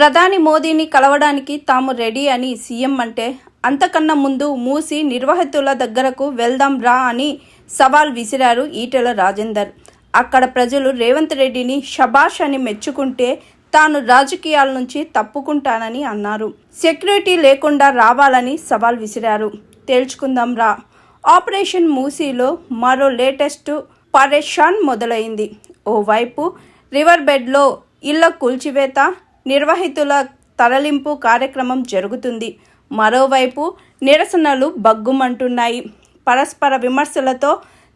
ప్రధాని మోదీని కలవడానికి తాము రెడీ అని సీఎం అంటే అంతకన్నా ముందు మూసి నిర్వాహితుల దగ్గరకు వెళ్దాం రా అని సవాల్ విసిరారు ఈటెల రాజేందర్. అక్కడ ప్రజలు రేవంత్ రెడ్డిని షబాష్ అని మెచ్చుకుంటే తాను రాజకీయాల నుంచి తప్పుకుంటానని అన్నారు. సెక్యూరిటీ లేకుండా రావాలని సవాల్ విసిరారు. తేల్చుకుందాం రా. ఆపరేషన్ మూసీలో మరో లేటెస్ట్ పరేషాన్ మొదలైంది. ఓవైపు రివర్ బెడ్లో ఇళ్ళ కూల్చివేత నిర్వహితుల తరలింపు కార్యక్రమం జరుగుతుంది. మరోవైపు నిరసనలు బగ్గుమంటున్నాయి పరస్పర విమర్శలతో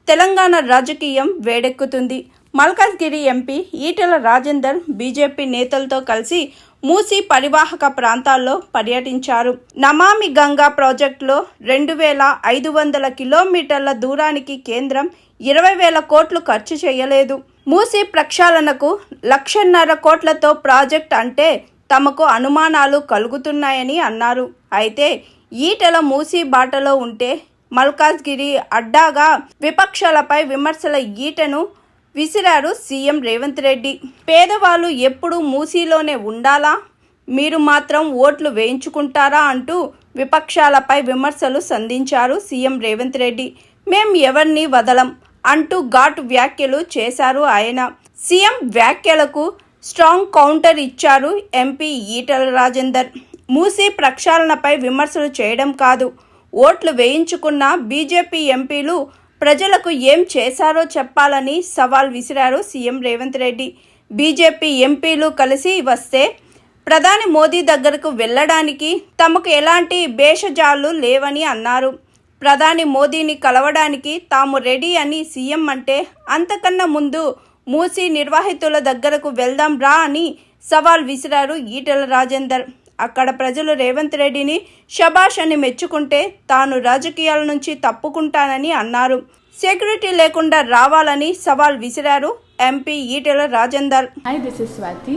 తెలంగాణ రాజకీయం వేడెక్కుతుంది. మల్కాజ్గిరి ఎంపీ ఈటెల రాజేందర్ బీజేపీ నేతలతో కలిసి మూసీ పరివాహక ప్రాంతాల్లో పర్యటించారు. నమామి గంగా ప్రాజెక్టులో రెండు వేల ఐదు వందల కిలోమీటర్ల దూరానికి కేంద్రం ఇరవై వేల కోట్లు ఖర్చు చేయలేదు. మూసి ప్రక్షాళనకు లక్షన్నర కోట్లతో ప్రాజెక్ట్ అంటే తమకు అనుమానాలు కలుగుతున్నాయని అన్నారు. అయితే ఈటల మూసి బాటలో ఉంటే మల్కాజ్గిరి అడ్డాగా విపక్షాలపై విమర్శల ఈటను విసిరారు సీఎం రేవంత్ రెడ్డి. పేదవాళ్ళు ఎప్పుడు మూసీలోనే ఉండాలా? మీరు మాత్రం ఓట్లు వేయించుకుంటారా అంటూ విపక్షాలపై విమర్శలు సంధించారు సీఎం రేవంత్ రెడ్డి. మేం ఎవరిని వదలం. అంటూ ఘాటు వ్యాఖ్యలు చేశారు ఆయన. సీఎం వ్యాఖ్యలకు స్ట్రాంగ్ కౌంటర్ ఇచ్చారు ఎంపీ ఈటల రాజేందర్. మూసీ ప్రక్షాళనపై విమర్శలు చేయడం కాదు. ఓట్లు వేయించుకున్న బీజేపీ ఎంపీలు ప్రజలకు ఏం చేశారో చెప్పాలని సవాల్ విసిరారు సీఎం రేవంత్ రెడ్డి. బీజేపీ ఎంపీలు కలిసి వస్తే ప్రధాని మోదీ దగ్గరకు వెళ్ళడానికి తమకు ఎలాంటి భేషజాలు లేవని అన్నారు. ప్రధాని మోదీని కలవడానికి తాము రెడీ అని సీఎం అంటే అంతకన్నా ముందు మూసీ నిర్వాహితుల దగ్గరకు వెళ్దాం రా అని సవాల్ విసిరారు ఈటెల రాజేందర్. అక్కడ ప్రజలు రేవంత్ రెడ్డిని షబాష్ అని మెచ్చుకుంటే తాను రాజకీయాల నుంచి తప్పుకుంటానని అన్నారు. సెక్యూరిటీ లేకుండా రావాలని సవాల్ విసిరారు MP Etela Rajender. Hi this is Swathi